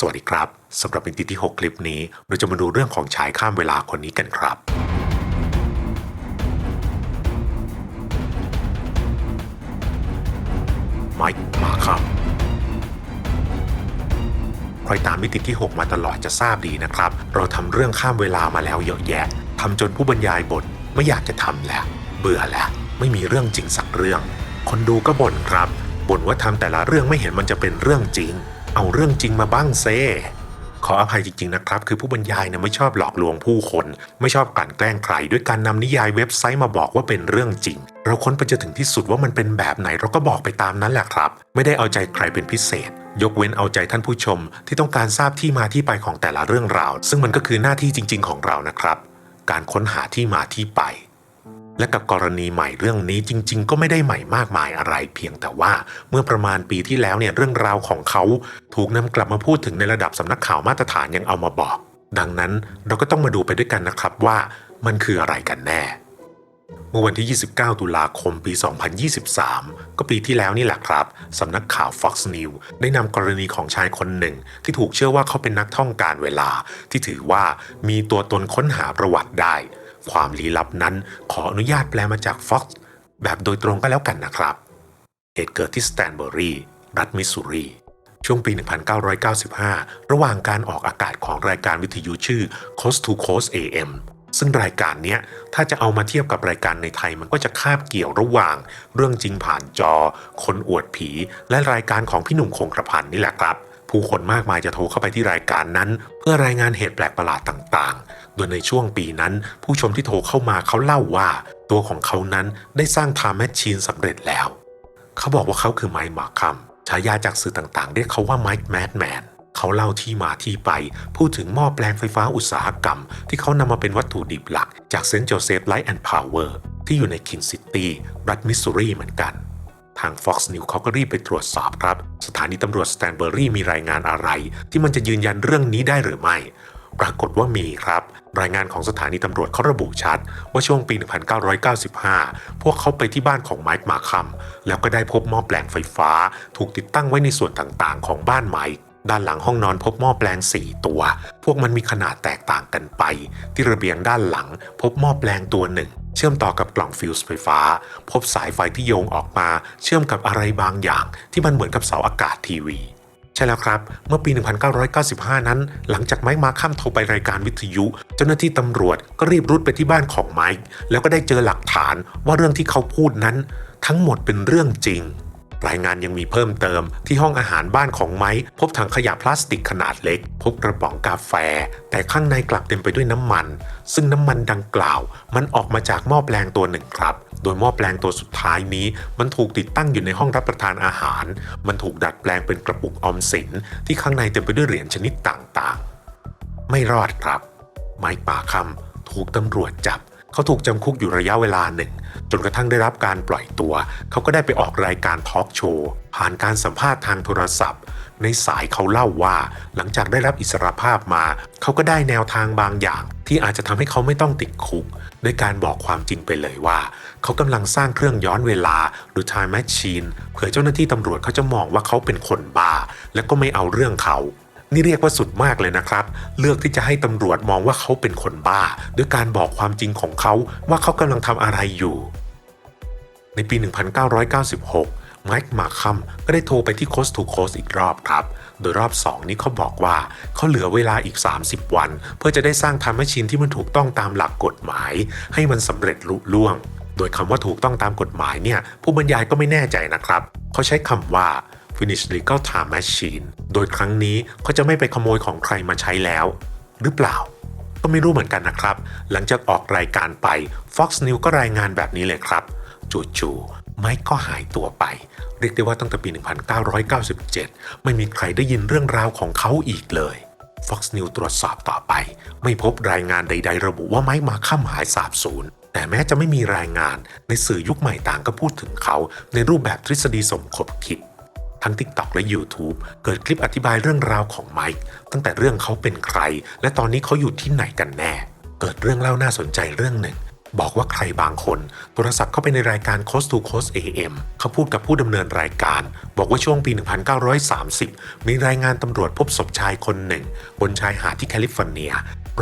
สวัสดีครับสำหรับมิติที่ 6 คลิปนี้ เราจะมาดูเรื่องของชายข้ามเวลาคนนี้กันครับ ไมค์มาคัมใครตามมิติที่ 6 มาตลอดจะทราบดีนะครับ เราทำเรื่องข้ามเวลามาแล้วเยอะแยะทำจนผู้บรรยายบทไม่อยากจะทำแล้ว เบื่อแล้วไม่มีเรื่องจริงสักเรื่อง คนดูก็บ่นครับบ่นว่าทำแต่ละเรื่องไม่เห็นมันจะเป็นเรื่องจริง เอาเรื่องจริงมาบ้างเซขออภัยจริง ๆ นะครับ คือผู้บรรยายเนี่ยไม่ชอบหลอกลวงผู้คน ไม่ชอบกลั่นแกล้งใคร ด้วยการนำนิยายเว็บไซต์มาบอกว่าเป็นเรื่องจริง เราค้นไปจนถึงที่สุดว่ามันเป็นแบบไหนเราก็บอกไปตามนั้นแหละครับ ไม่ได้เอาใจใครเป็นพิเศษ ยกเว้นเอาใจท่านผู้ชม ที่ต้องการทราบที่มาที่ไปของแต่ละเรื่องราว ซึ่งมันก็คือหน้าที่จริง ๆ ของเรานะครับ การค้นหาที่มาที่ไป และกับกรณีใหม่เรื่องนี้จริง ๆ ก็ไม่ได้ใหม่มากมายอะไร เพียงแต่ว่าเมื่อประมาณปีที่แล้วเนี่ยเรื่องราวของเขาถูกนำกลับมาพูดถึงในระดับสำนักข่าวมาตรฐานยังเอามาบอก ดังนั้นเราก็ต้องมาดูไปด้วยกันนะครับว่ามันคืออะไรกันแน่ เมื่อวันที่ 29 ตุลาคมปี 2023 ก็ปีที่แล้วนี่แหละครับสำนักข่าว Fox News ได้นำกรณีของชายคนหนึ่ง ที่ถูกเชื่อว่าเขาเป็นนักท่องการเวลา ที่ถือว่ามีตัวตนค้นหาประวัติได้ ความลี้ลับนั้น ขออนุญาตแปลมาจาก Fox แบบโดยตรงก็แล้วกันนะครับ เหตุเกิดที่สแตนเบอรีรัฐมิสซูรี ช่วงปี 1995 ระหว่างการออกอากาศของรายการวิทยุชื่อ Coast to Coast AM ซึ่งรายการนี้ถ้าจะเอามาเทียบกับรายการในไทยมันก็จะคาบเกี่ยวระหว่าง เรื่องจริงผ่านจอ คนอวดผี และรายการของพี่หนุ่มคงกระพันนี่แหละครับ ผู้คนมากมายจะโทรเข้าไปที่รายการนั้น เพื่อรายงานเหตุแปลกประหลาดต่างๆ โดยในช่วงปีนั้น ผู้ชมที่โทรเข้ามาเขาเล่าว่า ตัวของเขานั้นได้สร้างไทม์แมชชีนสำเร็จแล้ว เขาบอกว่าเขาคือไมค์มาคัมฉายาจากสื่อต่างๆ เรียกเขาว่าไมค์แมดแมนเขาเล่าที่มาที่ไป พูดถึงหม้อแปลงไฟฟ้าอุตสาหกรรม ที่เขานำมาเป็นวัตถุดิบหลัก จากเซนต์โจเซฟไลท์แอนด์พาวเวอร์ที่อยู่ในคินซิตี้รัฐมิสซูรีเหมือนกัน ทาง Fox News เขาก็รีบไปตรวจสอบครับ สถานีตำรวจสแตนเบอรี่มีรายงานอะไร ที่มันจะยืนยันเรื่องนี้ได้หรือไม่ ปรากฏว่ามีครับ รายงานของสถานีตำรวจเขาระบุชัด ว่าช่วงปี 1995 พวกเขาไปที่บ้านของไมค์มาคัมแล้วก็ได้พบหม้อแปลงไฟฟ้า ถูกติดตั้งไว้ในส่วนต่างๆ ของบ้านไมค์ด้านหลังห้องนอนพบหม้อแปลง 4 ตัว พวกมันมีขนาดแตกต่างกันไป ที่ระเบียงด้านหลัง พบหม้อแปลงตัวหนึ่ง เชื่อมต่อกับกล่องฟิวส์ไฟฟ้า พบสายไฟที่โยงออกมา เชื่อมกับอะไรบางอย่าง ที่มันเหมือนกับเสาอากาศทีวี ใช่แล้วครับ เมื่อปี 1995 นั้น หลังจากไมค์มาข้ามโทรไปรายการวิทยุ เจ้าหน้าที่ตำรวจก็รีบรุดไปที่บ้านของไมค์แล้วก็ได้เจอหลักฐานว่าเรื่องที่เขาพูดนั้น ทั้งหมดเป็นเรื่องจริง รายงานยังมีเพิ่มเติมที่ห้องอาหารบ้านของไมค์พบถังขยะพลาสติกขนาดเล็ก พบกระป๋องกาแฟ แต่ข้างในกลับเต็มไปด้วยน้ำมัน ซึ่งน้ำมันดังกล่าว มันออกมาจากหม้อแปลงตัวหนึ่งครับ โดยหม้อแปลงตัวสุดท้ายนี้ มันถูกติดตั้งอยู่ในห้องรับประทานอาหาร มันถูกดัดแปลงเป็นกระปุกออมสิน ที่ข้างในเต็มไปด้วยเหรียญชนิดต่างๆ ไม่รอดครับ ไมค์ป่าคำถูกตำรวจจับ เขาถูกจำคุกอยู่ระยะเวลาหนึ่ง จนกระทั่งได้รับการปล่อยตัว เขาก็ได้ไปออกรายการทอล์กโชว์ผ่านการสัมภาษณ์ทางโทรศัพท์ ในสายเขาเล่าว่า หลังจากได้รับอิสรภาพมา เขาก็ได้แนวทางบางอย่าง ที่อาจจะทำให้เขาไม่ต้องติดคุกด้วยการบอกความจริงไปเลยว่า เขากำลังสร้างเครื่องย้อนเวลาหรือ time machine เผื่อเจ้าหน้าที่ตำรวจเขาจะมองว่าเขาเป็นคนบ้า และก็ไม่เอาเรื่องเขา นี่เรียกว่าสุดมากเลยนะครับ เลือกที่จะให้ตำรวจมองว่าเขาเป็นคนบ้า ด้วยการบอกความจริงของเขาว่าเขากำลังทำอะไรอยู่ ในปี 1996 ไมค์มาคัมก็ได้โทรไปที่ Coast to Coast อีกรอบครับ โดยรอบ 2 นี้เขาบอกว่าเขาเหลือเวลาอีก 30 วัน เพื่อจะได้สร้างทำแมชชีนที่มันถูกต้องตามหลักกฎหมาย ให้มันสำเร็จลุล่วง โดยคำว่าถูกต้องตามกฎหมายเนี่ยผู้บรรยายก็ไม่แน่ใจนะครับเขาใช้คำว่า finish legal time machine โดยครั้งนี้เขาจะไม่ไปขโมยของใครมาใช้แล้ว หรือเปล่า ก็ไม่รู้เหมือนกันนะครับ หลังจากออกรายการไป Fox News ก็รายงานแบบนี้เลยครับ จู่ๆไมค์ก็หายตัวไป เรียกได้ว่าตั้งแต่ปี 1997 ไม่มีใครได้ยินเรื่องราวของเขาอีกเลย Fox News ตรวจสอบต่อไป ไม่พบรายงานใด ๆ ระบุว่าไมค์มาค่ำหายสาบสูญแต่แม้จะไม่มีรายงานในสื่อยุคใหม่ต่างก็พูดถึงเขาในรูปแบบทฤษฎีสมคบคิด ทั้ง TikTok และ YouTube เกิดคลิปอธิบายเรื่องราวของไมค์ตั้งแต่เรื่องเขาเป็นใคร และตอนนี้เขาอยู่ที่ไหนกันแน่ เกิดเรื่องเล่าน่าสนใจเรื่องหนึ่ง บอกว่าใครบางคนโทรศัพท์เข้าไปในรายการ Coast to Coast AM เขาพูดกับผู้ดำเนินรายการ บอกว่าช่วงปี 1930 มีรายงานตำรวจพบศพชายคนหนึ่ง บนชายหาดที่แคลิฟอร์เนีย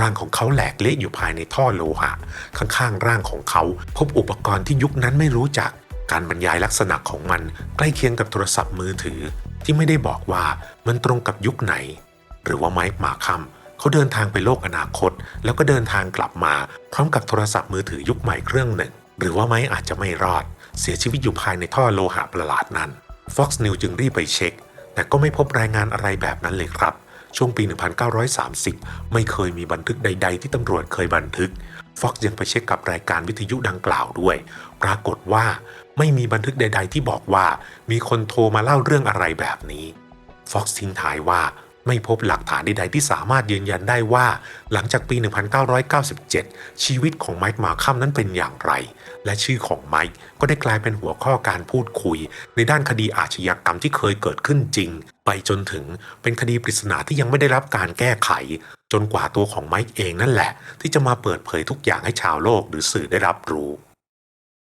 ร่างของเขาแหลกเละอยู่ภายในท่อโลหะ ข้างๆ ร่างของเขา พบอุปกรณ์ที่ยุคนั้นไม่รู้จัก การบรรยายลักษณะของมันใกล้เคียงกับโทรศัพท์มือถือ ที่ไม่ได้บอกว่ามันตรงกับยุคไหน หรือว่าไมค์มาคัมเขาเดินทางไปโลกอนาคต แล้วก็เดินทางกลับมา พร้อมกับโทรศัพท์มือถือยุคใหม่เครื่องหนึ่ง หรือว่าไมค์อาจจะไม่รอด เสียชีวิตอยู่ภายในท่อโลหะประหลาดนั้น Fox News จึงรีบไปเช็ค แต่ก็ไม่พบรายงานอะไรแบบนั้นเลยครับช่วงปี 1930 ไม่เคยมีบันทึกใด ๆ ที่ตำรวจเคยบันทึก ฟ็อกซ์ยังไปเช็คกับรายการวิทยุดังกล่าวด้วย ปรากฏว่าไม่มีบันทึกใด ๆ ที่บอกว่ามีคนโทรมาเล่าเรื่องอะไรแบบนี้ฟ็อกซ์ทิ้งท้ายว่า ไม่พบหลักฐานใดๆที่สามารถยืนยันได้ว่า หลังจากปี 1997 ชีวิตของไมค์มาคัมนั้นเป็นอย่างไร และชื่อของไมค์ก็ได้กลายเป็นหัวข้อการพูดคุย ในด้านคดีอาชญากรรมที่เคยเกิดขึ้นจริง ไปจนถึงเป็นคดีปริศนาที่ยังไม่ได้รับการแก้ไข จนกว่าตัวของไมค์เองนั่นแหละ ที่จะมาเปิดเผยทุกอย่างให้ชาวโลกหรือสื่อได้รับรู้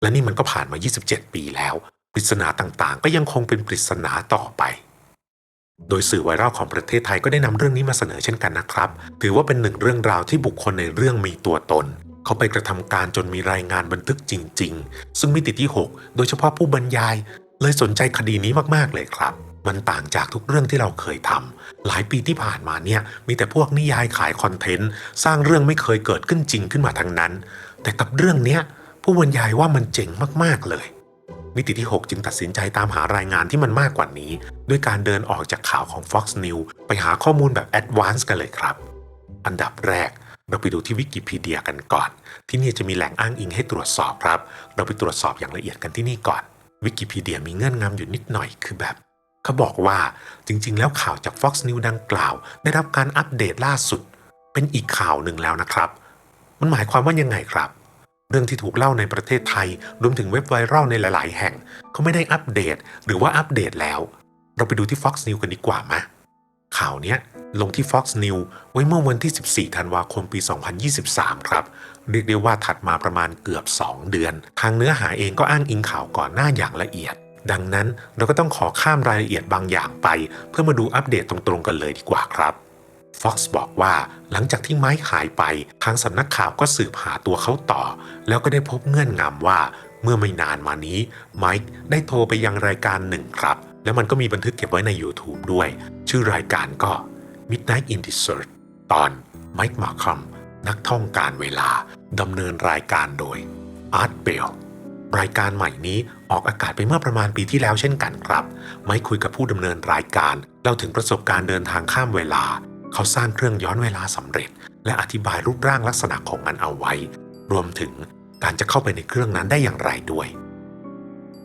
และนี่มันก็ผ่านมา 27 ปีแล้ว ปริศนาต่างๆ ก็ยังคงเป็นปริศนาต่อไป โดยสื่อไวรัลของประเทศไทยก็ได้นำเรื่องนี้มาเสนอเช่นกันนะครับ ถือว่าเป็นหนึ่งเรื่องราวที่บุคคลในเรื่องมีตัวตน เขาไปกระทำการจนมีรายงานบันทึกจริง ๆ ซึ่งมิติที่ 6 โดยเฉพาะผู้บรรยาย เลยสนใจคดีนี้มากๆเลยครับ มันต่างจากทุกเรื่องที่เราเคยทำหลายปีที่ผ่านมาเนี่ยมีแต่พวกนิยายขายคอนเทนต์สร้างเรื่องไม่เคยเกิดขึ้นจริงขึ้นมาทั้งนั้น แต่กับเรื่องเนี้ยผู้บรรยายว่ามันเจ๋งมากๆเลย มิติที่ 6 จึงตัดสินใจตามหารายงานที่มันมากกว่านี้ ด้วยการเดินออกจากข่าวของ Fox News ไปหาข้อมูลแบบ Advanced กันเลยครับ อันดับแรกเราไปดูที่วิกิพีเดียกันก่อน ที่นี่จะมีแหล่งอ้างอิงให้ตรวจสอบครับ เราไปตรวจสอบอย่างละเอียดกันที่นี่ก่อน วิกิพีเดียมีเงื่อนงำอยู่นิดหน่อยคือแบบเขาบอกว่าจริง ๆ แล้วข่าวจาก Fox News ดังกล่าว ได้รับการอัปเดตล่าสุด เป็นอีกข่าวหนึ่งแล้วนะครับ มันหมายความว่ายังไงครับ เรื่องที่ถูกเล่าในประเทศไทย รวมถึงเว็บไวรัลในหลาย ๆ แห่งเขาไม่ได้อัปเดต หรือว่าอัปเดตแล้ว เราไปดูที่ Fox News กันดีกว่าไหมข่าวเนี้ยลงที่ Fox News ไว้เมื่อวันที่ 14 ธันวาคมปี 2023 ครับ เรียกได้ว่าถัดมาประมาณเกือบ 2 เดือน ทางเนื้อหาเองก็อ้างอิงข่าวก่อนหน้าอย่างละเอียด ดังนั้นเราก็ต้องขอข้ามรายละเอียดบางอย่างไป เพื่อมาดูอัปเดตตรงๆกันเลยดีกว่าครับ Fox บอกว่าหลังจากที่ไมค์หายไปทางสำนักข่าวก็สืบหาตัวเขาต่อ แล้วก็ได้พบเงื่อนงำว่าเมื่อไม่นานมานี้ไมค์ได้โทรไปยังรายการหนึ่งครับ แล้วมันก็มีบันทึกเก็บไว้ใน YouTube ด้วย ชื่อรายการก็ Midnight in Desert ตอน Mike Markham นักท่องการเวลาดำเนินรายการโดย Art Bell รายการใหม่นี้ออกอากาศไปเมื่อประมาณปีที่แล้วเช่นกันครับ ไม่คุยกับผู้ดำเนินรายการเล่าถึงประสบการณ์เดินทางข้ามเวลา เขาสร้างเครื่องย้อนเวลาสำเร็จ และอธิบายรูปร่างลักษณะของมันเอาไว้ รวมถึงการจะเข้าไปในเครื่องนั้นได้อย่างไรด้วย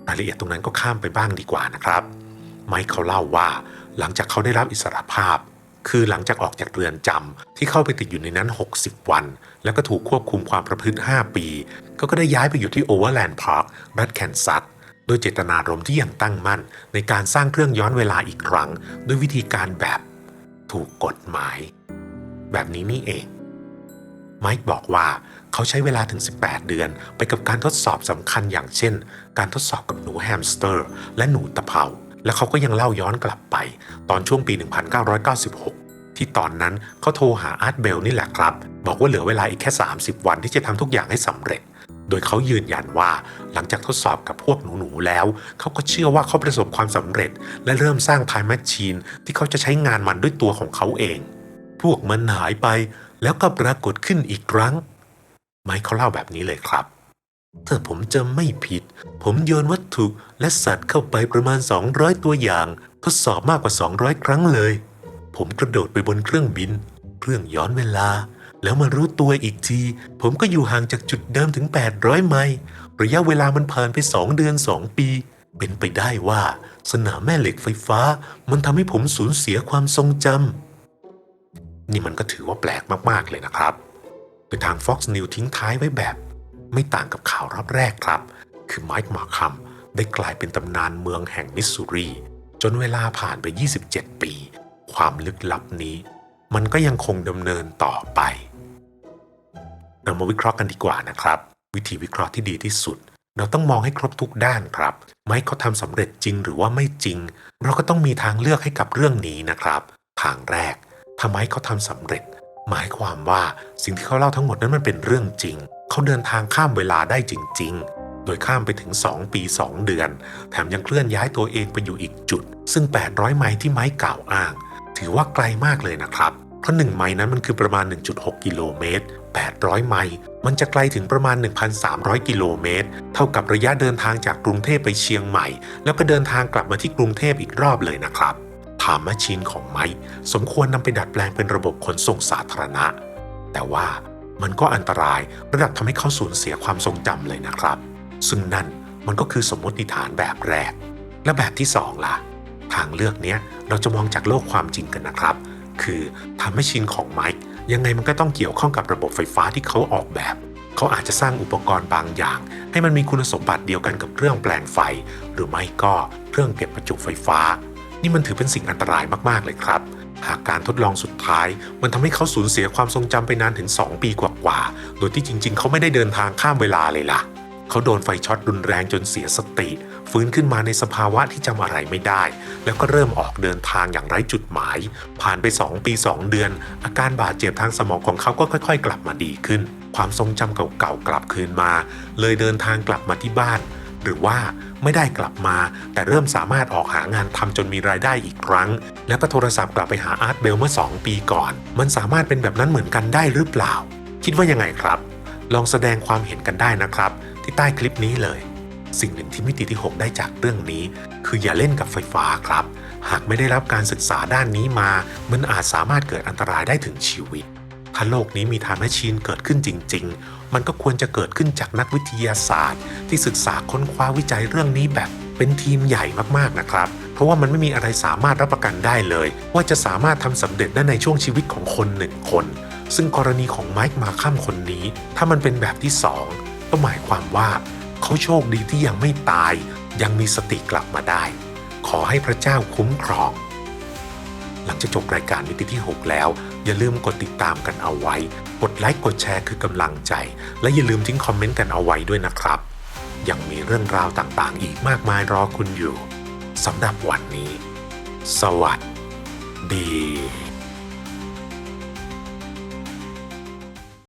รายละเอียดตรงนั้นก็ข้ามไปบ้างดีกว่านะครับ ไมค์เขาเล่าว่า หลังจากเขาได้รับอิสรภาพ คือหลังจากออกจากเรือนจำที่เข้าไปติดอยู่ในนั้น 60 วัน แล้วก็ถูกควบคุมความประพฤติ 5 ปี ก็ก็ได้ย้ายไปอยู่ที่โอเวอร์แลนด์พาร์ครัฐแคนซัสโดยเจตนารมณ์ที่ยังตั้งมั่น ในการสร้างเครื่องย้อนเวลาอีกครั้ง ด้วยวิธีการแบบ ถูกกฎหมาย แบบนี้นี่เอง ไมค์บอกว่าเขาใช้เวลาถึง 18 เดือน ไปกับการทดสอบสำคัญอย่างเช่น การทดสอบกับหนูแฮมสเตอร์ และหนูตะเภาและเขาก็ยังเล่าย้อนกลับไป ตอนช่วงปี 1996 ที่ตอนนั้นเขาโทรหาอาร์ตเบลนี่แหละครับ บอกว่าเหลือเวลาอีกแค่ 30 วันที่จะทำทุกอย่างให้สำเร็จ โดยเขายืนยันว่าหลังจากทดสอบกับพวกหนูๆแล้ว เขาก็เชื่อว่าเขาประสบความสำเร็จ และเริ่มสร้างไทม์แมชชีนที่เขาจะใช้งานมันด้วยตัวของเขาเอง พวกมันหายไปแล้วก็ปรากฏขึ้นอีกครั้ง ไมค์เขาเล่าแบบนี้เลยครับถ้าผมจำไม่ผิด ผมโยนวัตถุและสัตว์เข้าไปประมาณ 200 ตัวอย่าง ทดสอบมากกว่า 200 ครั้งเลย ผมกระโดดไปบนเครื่องบิน เครื่องย้อนเวลา แล้วมารู้ตัวอีกที ผมก็อยู่ห่างจากจุดเดิมถึง 800 ไมล์ระยะเวลามันผ่านไป 2 เดือน 2 ปี เป็นไปได้ว่า สนามแม่เหล็กไฟฟ้า มันทำให้ผมสูญเสียความทรงจำนี่มันก็ถือว่าแปลกมากๆเลยนะครับโดยทาง Fox News ทิ้งท้ายไว้แบบ ไม่ต่างกับข่าวรอบแรกครับ คือไมค์มาร์คัมได้กลายเป็นตำนานเมืองแห่งมิสซูรี จนเวลาผ่านไป 27 ปี ความลึกลับนี้ มันก็ยังคงดำเนินต่อไป เรามาวิเคราะห์กันดีกว่านะครับ วิธีวิเคราะห์ที่ดีที่สุด เราต้องมองให้ครบทุกด้านครับ ไม่เขาทำสำเร็จจริงหรือว่าไม่จริง เราก็ต้องมีทางเลือกให้กับเรื่องนี้นะครับ ทางแรกทำไมเขาทำสำเร็จ หมายความว่าสิ่งที่เขาเล่าทั้งหมดนั้นมันเป็นเรื่องจริง เขาเดินทางข้ามเวลาได้จริง ๆ โดยข้ามไปถึง 2 ปี 2 เดือน แถมยังเคลื่อนย้ายตัวเองไปอยู่อีกจุด ซึ่ง 800 ไมล์ที่ไม้กล่าวอ้าง ถือว่าไกลมากเลยนะครับเพราะ1ไมล์นั้นมันคือประมาณ 1.6 กิโลเมตร 800 ไมล์ มันจะไกลถึงประมาณ 1,300 กิโลเมตร เท่ากับระยะเดินทางจากกรุงเทพไปเชียงใหม่ แล้วก็เดินทางกลับมาที่กรุงเทพอีกรอบเลยนะครับถามมชชีนของไม้สมควรนำไปดัดแปลงเป็นระบบขนส่งสาธารณะ แต่ว่ามันก็อันตรายระดับทำให้เขาสูญเสียความทรงจำเลยนะครับ ซึ่งนั่นมันก็คือสมมติฐานแบบแรก และแบบที่สองล่ะ ทางเลือกเนี้ยเราจะมองจากโลกความจริงกันนะครับ คือทำให้ชินของไมค์ ยังไงมันก็ต้องเกี่ยวข้องกับระบบไฟฟ้าที่เขาออกแบบ เขาอาจจะสร้างอุปกรณ์บางอย่าง ให้มันมีคุณสมบัติเดียวกันกับเครื่องแปลงไฟ หรือไม่ก็เครื่องเก็บประจุไฟฟ้า นี่มันถือเป็นสิ่งอันตรายมากๆเลยครับ หากการทดลองสุดท้าย มันทำให้เขาสูญเสียความทรงจำไปนานถึง 2 ปีกว่าๆ โดยที่จริง ๆ เขาไม่ได้เดินทางข้ามเวลาเลยล่ะ เขาโดนไฟช็อตรุนแรงจนเสียสติ ฟื้นขึ้นมาในสภาวะที่จำอะไรไม่ได้ แล้วก็เริ่มออกเดินทางอย่างไร้จุดหมาย ผ่านไป 2 ปี 2 เดือน อาการบาดเจ็บทางสมองของเขาก็ค่อย ๆ กลับมาดีขึ้น ความทรงจำเก่าๆกลับคืนมา เลยเดินทางกลับมาที่บ้าน หรือว่าไม่ได้กลับมา แต่เริ่มสามารถออกหางานทำจนมีรายได้อีกครั้ง แล้วก็โทรศัพท์กลับไปหาอาร์ตเบลเมื่อ 2 ปีก่อน มันสามารถเป็นแบบนั้นเหมือนกันได้หรือเปล่า คิดว่ายังไงครับ ลองแสดงความเห็นกันได้นะครับ ที่ใต้คลิปนี้เลย สิ่งหนึ่งที่มิติที่ 6 ได้จากเรื่องนี้ คืออย่าเล่นกับไฟฟ้าครับ หากไม่ได้รับการศึกษาด้านนี้มา มันอาจสามารถเกิดอันตรายได้ถึงชีวิต ถ้าโลกนี้มีทางแมชชีนเกิดขึ้นจริง ๆ มันก็ควรจะเกิดขึ้นจากนักวิทยาศาสตร์ ที่ศึกษาค้นคว้าวิจัยเรื่องนี้แบบเป็นทีมใหญ่มากๆนะครับ เพราะว่ามันไม่มีอะไรสามารถรับประกันได้เลย ว่าจะสามารถทำสำเร็จได้ในช่วงชีวิตของคนหนึ่งคน ซึ่งกรณีของไมค์มาคัมคนนี้ ถ้ามันเป็นแบบที่สองก็หมายความว่า เขาโชคดีที่ยังไม่ตาย ยังมีสติกลับมาได้ ขอให้พระเจ้าคุ้มครอง หลังจากจบรายการมิติที่ 6 แล้ว อย่าลืมกดติดตามกันเอาไว้ กดไลค์กดแชร์คือกำลังใจ และอย่าลืมทิ้งคอมเมนต์กันเอาไว้ด้วยนะครับ ยังมีเรื่องราวต่างๆ อีกมากมายรอคุณอยู่สำหรับวันนี้ สวัสดี